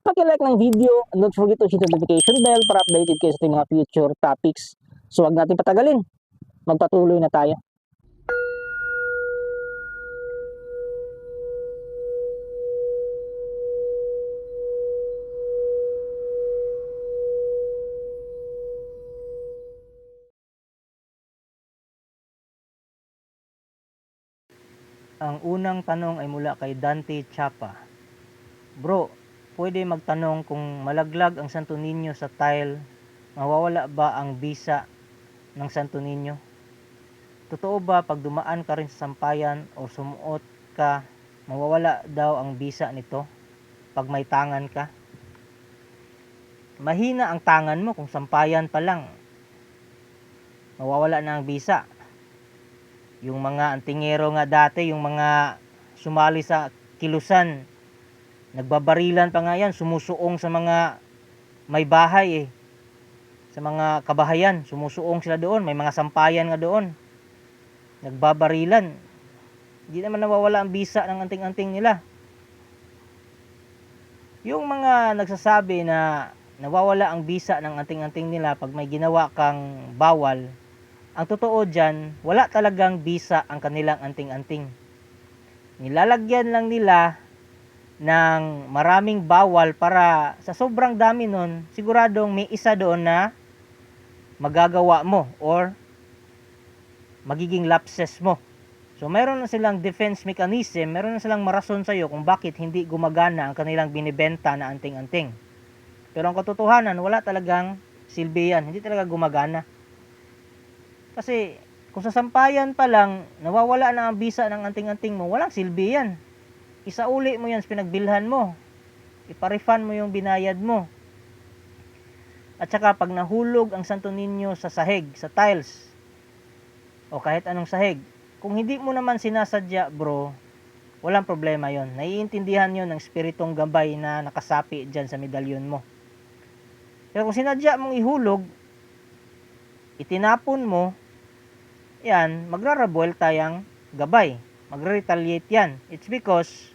paki-like ng video don't forget to hit the notification bell para updated kayo sa mga future topics. So wag natin patagalin. Magpatuloy na tayo. Ang unang tanong ay mula kay Dante Chapa. Bro, pwede magtanong kung malaglag ang Santo Niño sa tile, mawawala ba ang bisa ng Santo Niño? Totoo ba pag dumaan ka rin sa sampayan o sumuot ka, mawawala daw ang bisa nito pag may tangan ka? Mahina ang tangan mo kung sampayan pa lang. Mawawala na ang bisa. Yung mga antingero nga dati, yung mga sumali sa kilusan, Nagbabarilan pa nga yan, sumusuong sa mga may bahay eh. Sa mga kabahayan, sumusuong sila doon, may mga sampayan nga doon. Nagbabarilan. Hindi naman nawawala ang bisa ng anting-anting nila. Yung mga nagsasabi na nawawala ang bisa ng anting-anting nila pag may ginawa kang bawal, ang totoo dyan, wala talagang bisa ang kanilang anting-anting. Nilalagyan lang nila ng maraming bawal para sa sobrang dami nun, siguradong may isa doon na magagawa mo or magiging lapses mo. So meron na silang defense mechanism, meron na silang marason sa iyo kung bakit hindi gumagana ang kanilang binibenta na anting-anting. Pero ang katotohanan, wala talagang silbi yan, hindi talaga gumagana. Kasi kung sa sampayan pa lang, nawawala na ang bisa ng anting-anting mo, walang silbi yan isauli mo yan sa pinagbilhan mo. Iparefund mo yung binayad mo. At saka pag nahulog ang Santo Niño sa sahig, sa tiles, o kahit anong sahig, kung hindi mo naman sinasadya bro, walang problema yon. Naiintindihan yon ng spiritong gabay na nakasapi dyan sa medalyon mo. Pero kung sinadya mong ihulog, itinapon mo, yan, magrarabuel tayang gabay. Magre-retaliate yan. It's because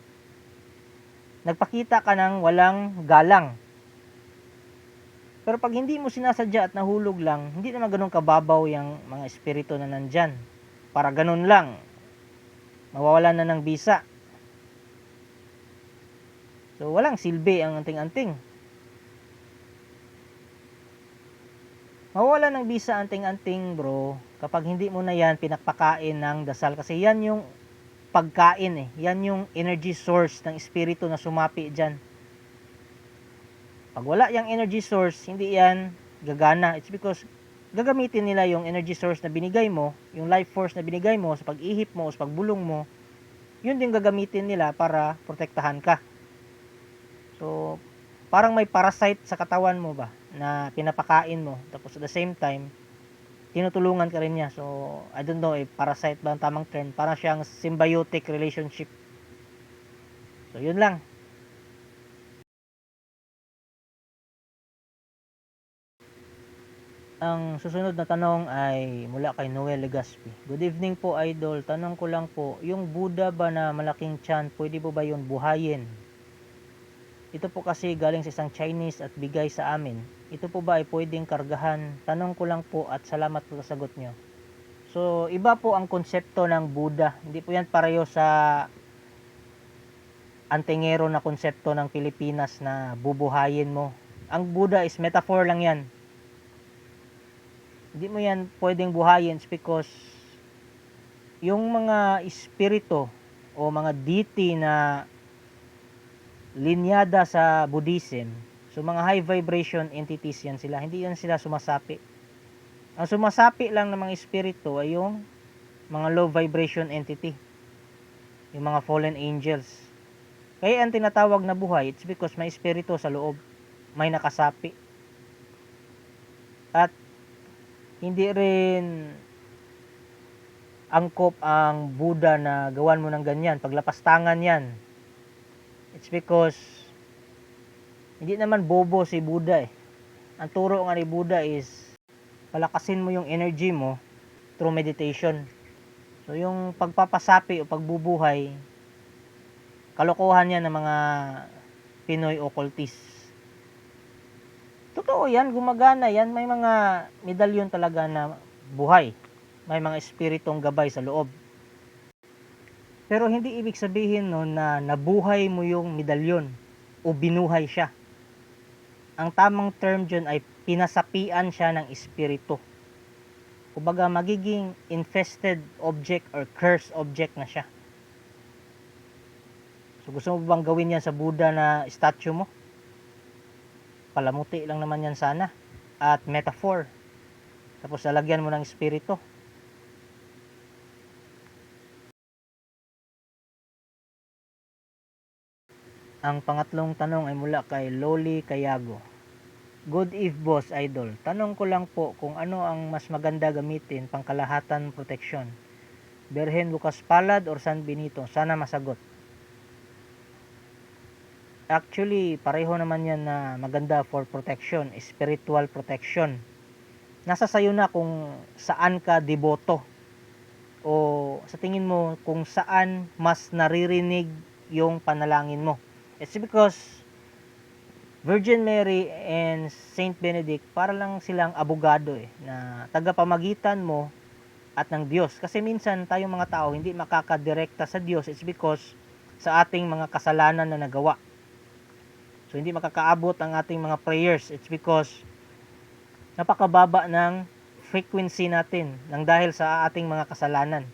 nagpakita ka ng walang galang. Pero pag hindi mo sinasadya at nahulog lang, hindi naman ganun kababaw yung mga espiritu na nandyan. Para ganun lang, mawawalan na ng bisa. So, walang silbi ang anting-anting. Mawawala ng bisa anting-anting bro kapag hindi mo na yan pinakpakain ng dasal kasi yan yung pagkain eh. Yan yung energy source ng espiritu na sumapi dyan. Pag wala yung energy source, hindi yan gagana. It's because gagamitin nila yung energy source na binigay mo, yung life force na binigay mo sa pag-ihip mo, sa pagbulong mo, yun din gagamitin nila para protektahan ka. So, parang may parasite sa katawan mo ba na pinapakain mo. Tapos at the same time, tinutulungan ka rin niya. So, I don't know, eh, parasite ba ang tamang term? Parang siyang symbiotic relationship. So, yun lang. Ang susunod na tanong ay mula kay Noel Legaspi. Good evening po, Idol. Tanong ko lang po, yung Buddha ba na malaking chan, pwede po ba yun buhayin? Ito po kasi galing sa isang Chinese at bigay sa amin. Ito po ba ay pwedeng kargahan? Tanong ko lang po at salamat po sa sagot nyo. So, iba po ang konsepto ng Buddha. Hindi po yan pareho sa antingero na konsepto ng Pilipinas na bubuhayin mo. Ang Buddha is metaphor lang yan. Hindi mo yan pwedeng buhayin because yung mga espiritu o mga deity na linyada sa Buddhism, so mga high vibration entities yan sila, hindi yan sila sumasapi. Ang sumasapi lang ng mga espiritu ay yung mga low vibration entity, yung mga fallen angels. Kaya ang tinatawag na buhay, it's because may espiritu sa loob, may nakasapi. At hindi rin angkop ang Buddha na gawan mo ng ganyan. Paglapas tangan yan. It's because hindi naman bobo si Buddha eh. Ang turo nga ni Buddha is palakasin mo yung energy mo through meditation. So yung pagpapasapi o pagbubuhay, kalokohan yan ng mga Pinoy occultists. Totoo yan, gumagana yan. May mga medalyon talaga na buhay. May mga espiritong gabay sa loob. Pero hindi ibig sabihin no na nabuhay mo yung medalyon o binuhay siya. Ang tamang term dyan ay pinasapian siya ng espiritu. Kumbaga magiging infested object or cursed object na siya. So gusto mo bang gawin yan sa Buddha na statue mo? Palamuti lang naman yan sana. At metaphor. Tapos lalagyan mo ng espiritu. Ang pangatlong tanong ay mula kay Loli Kayago. Good eve boss idol. Tanong ko lang po kung ano ang mas maganda gamitin pangkalahatan proteksyon. Berhen Lucas Palad or San Benito? Sana masagot. Actually, pareho naman yan na maganda for protection, spiritual protection. Nasa sayo na kung saan ka deboto o sa tingin mo kung saan mas naririnig yung panalangin mo. It's because Virgin Mary and Saint Benedict para lang silang abogado eh na tagapamagitan mo at ng Diyos. Kasi minsan tayong mga tao hindi makakadirekta sa Diyos. It's because sa ating mga kasalanan na nagawa. So hindi makakaabot ang ating mga prayers. It's because napakababa ng frequency natin nang dahil sa ating mga kasalanan.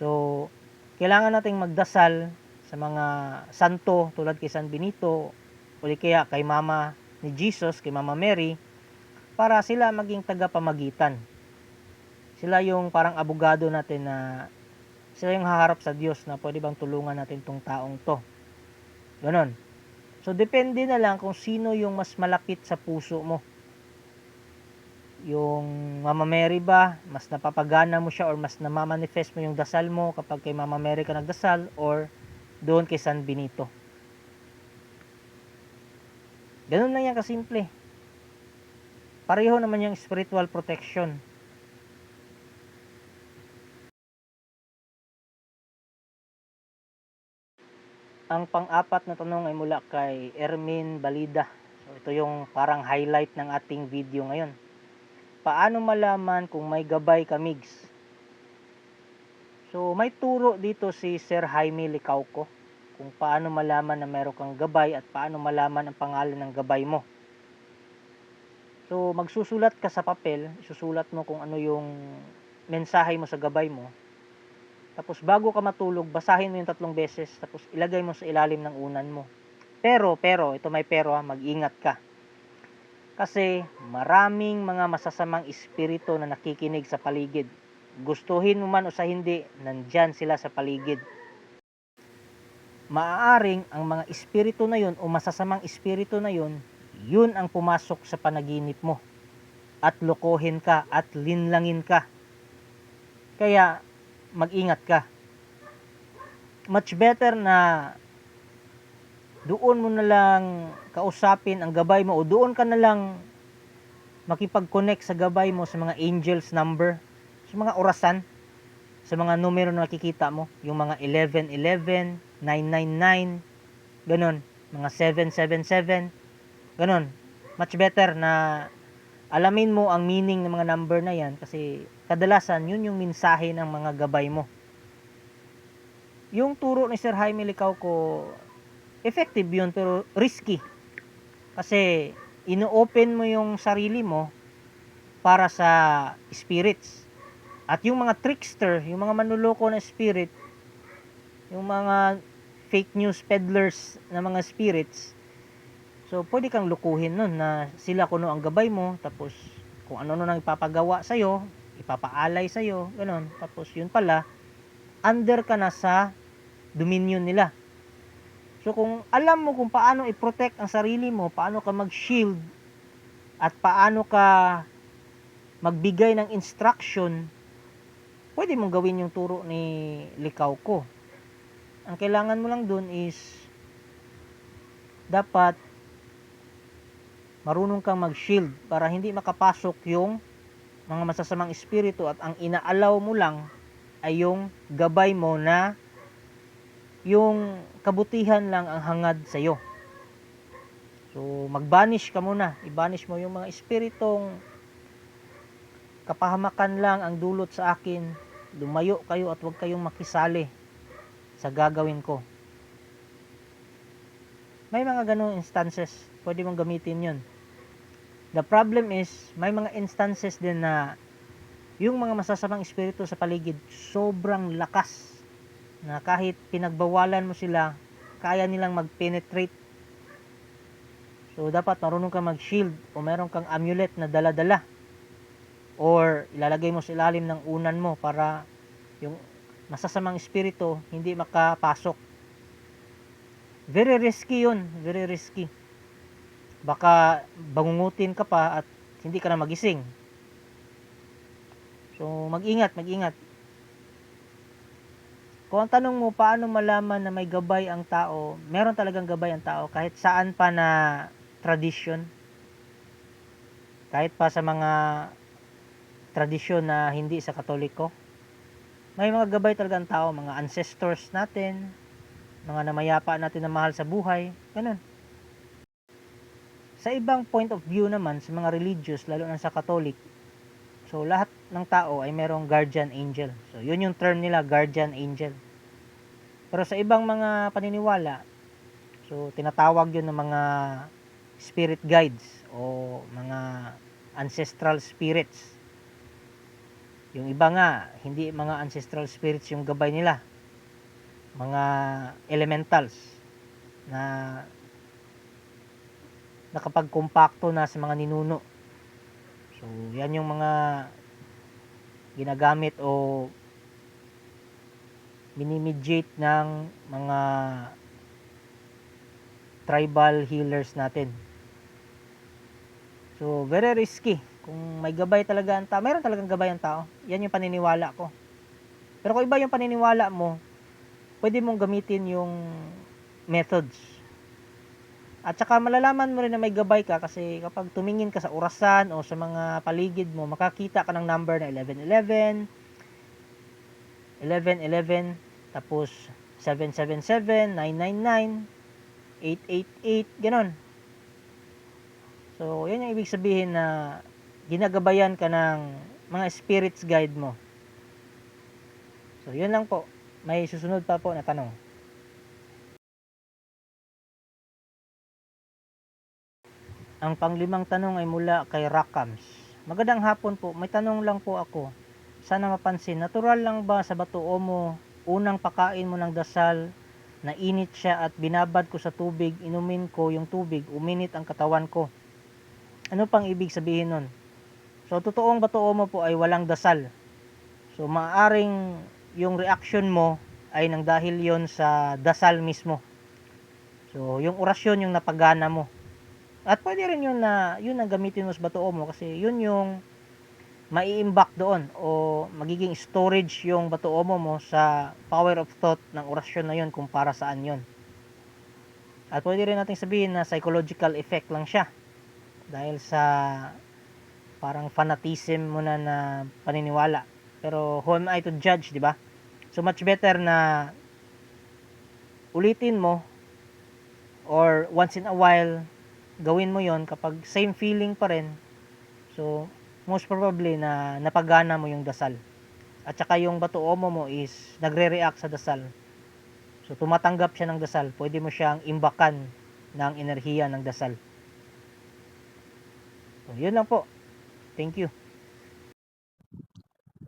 So kailangan nating magdasal sa mga santo tulad kay San Benito o kaya kay Mama ni Jesus, kay Mama Mary para sila maging tagapamagitan. Sila yung parang abogado natin na sila yung haharap sa Diyos na pwede bang tulungan natin tong taong to. Ganon. So, depende na lang kung sino yung mas malapit sa puso mo. Yung Mama Mary ba, mas napapagana mo siya or mas namamanifest mo yung dasal mo kapag kay Mama Mary ka nagdasal or doon kay San Benito. Ganun lang yan kasimple. Pareho naman yung spiritual protection. Ang pang-apat na tanong ay mula kay Ermin Balida. So ito yung parang highlight ng ating video ngayon. Paano malaman kung may gabay ka migs? So may turo dito si Sir Jaime Licauco kung paano malaman na meron kang gabay at paano malaman ang pangalan ng gabay mo. So magsusulat ka sa papel, isusulat mo kung ano yung mensahe mo sa gabay mo. Tapos bago ka matulog, basahin mo yung tatlong beses tapos ilagay mo sa ilalim ng unan mo. Pero, pero, ito may pero ha, mag-ingat ka. Kasi maraming mga masasamang espiritu na nakikinig sa paligid. Gustuhin mo man o sa hindi, nandyan sila sa paligid. Maaaring ang mga espiritu na yun o masasamang espiritu na yun, yun ang pumasok sa panaginip mo. At lokohin ka at linlangin ka. Kaya mag-ingat ka. Much better na doon mo na lang kausapin ang gabay mo o doon ka na lang makipag-connect sa gabay mo sa mga angels number, sa mga orasan, sa mga numero na nakikita mo, yung mga 1111, 999, ganun, mga 777, ganun. Much better na alamin mo ang meaning ng mga number na yan kasi kadalasan yun yung mensahe ng mga gabay mo. Yung turo ni Sir Jaime Licauco, effective yun pero risky. Kasi ino-open mo yung sarili mo para sa spirits. At yung mga trickster, yung mga manluloko na spirit, yung mga fake news peddlers na mga spirits, so pwede kang lukuhin nun na sila kuno ang gabay mo, tapos kung ano nang ipapagawa sa'yo, ipapaalay sa'yo, ganun. Tapos yun pala, under ka na sa dominion nila. So kung alam mo kung paano i-protect ang sarili mo, paano ka mag-shield at paano ka magbigay ng instruction, pwede mong gawin yung turo ni likaw ko. Ang kailangan mo lang dun is dapat marunong kang mag-shield para hindi makapasok yung mga masasamang espiritu at ang inaalaw mo lang ay yung gabay mo na yung kabutihan lang ang hangad sa iyo. So, mag-banish ka muna. I-banish mo yung mga espiritong kapahamakan lang ang dulot sa akin. Lumayo kayo at huwag kayong makisali sa gagawin ko. May mga ganong instances. Pwede mong gamitin yun. The problem is, may mga instances din na yung mga masasamang espiritu sa paligid sobrang lakas na kahit pinagbawalan mo sila, kaya nilang mag-penetrate. So, dapat marunong kang mag-shield o meron kang amulet na dala-dala. Or, ilalagay mo sa ilalim ng unan mo para yung masasamang espiritu hindi makapasok. Very risky yun. Very risky. Baka bangungutin ka pa at hindi ka na magising. So, mag-ingat, mag-ingat. Kung ang tanong mo, paano malaman na may gabay ang tao, meron talagang gabay ang tao kahit saan pa na tradisyon. Kahit pa sa mga tradisyon na hindi sa katoliko. May mga gabay talaga ang tao, mga ancestors natin, mga namayapa natin na mahal sa buhay, ganun. Sa ibang point of view naman, sa mga religious, lalo na sa Katolik, so lahat ng tao ay merong guardian angel. So yun yung term nila, guardian angel. Pero sa ibang mga paniniwala, so tinatawag yun ng mga spirit guides o mga ancestral spirits. Yung iba nga, hindi mga ancestral spirits yung gabay nila. Mga elementals na nakapagkompakto na sa mga ninuno. So, yan yung mga ginagamit o minimediate ng mga tribal healers natin. So, very risky. Kung may gabay talaga ang tao, meron talagang gabay ang tao. Yan yung paniniwala ko. Pero kung iba yung paniniwala mo, pwede mong gamitin yung methods. At saka malalaman mo rin na may gabay ka kasi kapag tumingin ka sa orasan o sa mga paligid mo, makakita ka ng number na 1111, 1111, tapos 777, 999, 888, ganon. So, yan yung ibig sabihin na ginagabayan ka ng mga spirits guide mo. So, yun lang po. May susunod pa po na tanong. Ang panglimang tanong ay mula kay Rakams. Magandang hapon po. May tanong lang po ako. Sana mapansin, natural lang ba sa batuo mo unang pakain mo ng dasal na init siya at binabad ko sa tubig, inumin ko yung tubig, uminit ang katawan ko. Ano pang ibig sabihin nun? So, totoong batuo mo po ay walang dasal. So, maaring yung reaction mo ay nang dahil yon sa dasal mismo. So, yung orasyon yung napagana mo. At pwede rin yun na yun ang gamitin mo sa batuo mo kasi yun yung maiimbak doon o magiging storage yung batuo mo mo sa power of thought ng orasyon na yun kung para saan yun. At pwede rin natin sabihin na psychological effect lang siya dahil sa parang fanatism mo na na paniniwala. Pero who am I to judge, di ba? So much better na ulitin mo or once in a while gawin mo yon kapag same feeling pa rin. So most probably na napagana mo yung dasal. At saka yung batuo mo mo is nagre-react sa dasal. So tumatanggap siya ng dasal. Pwede mo siyang imbakan ng enerhiya ng dasal. So, yun lang po. Thank you.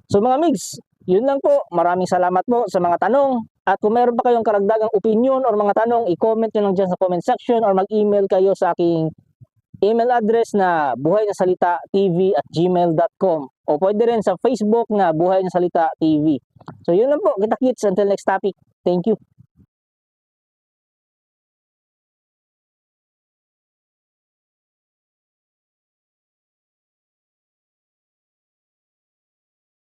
So mga migs, yun lang po. Maraming salamat po sa mga tanong. At kung meron pa kayong karagdagang opinion or mga tanong, i-comment nyo lang dyan sa comment section or mag-email kayo sa aking email address na buhay na salita tv at gmail.com o pwede rin sa Facebook na buhay na salita tv. So yun lang po. Kita kits until next topic. Thank you.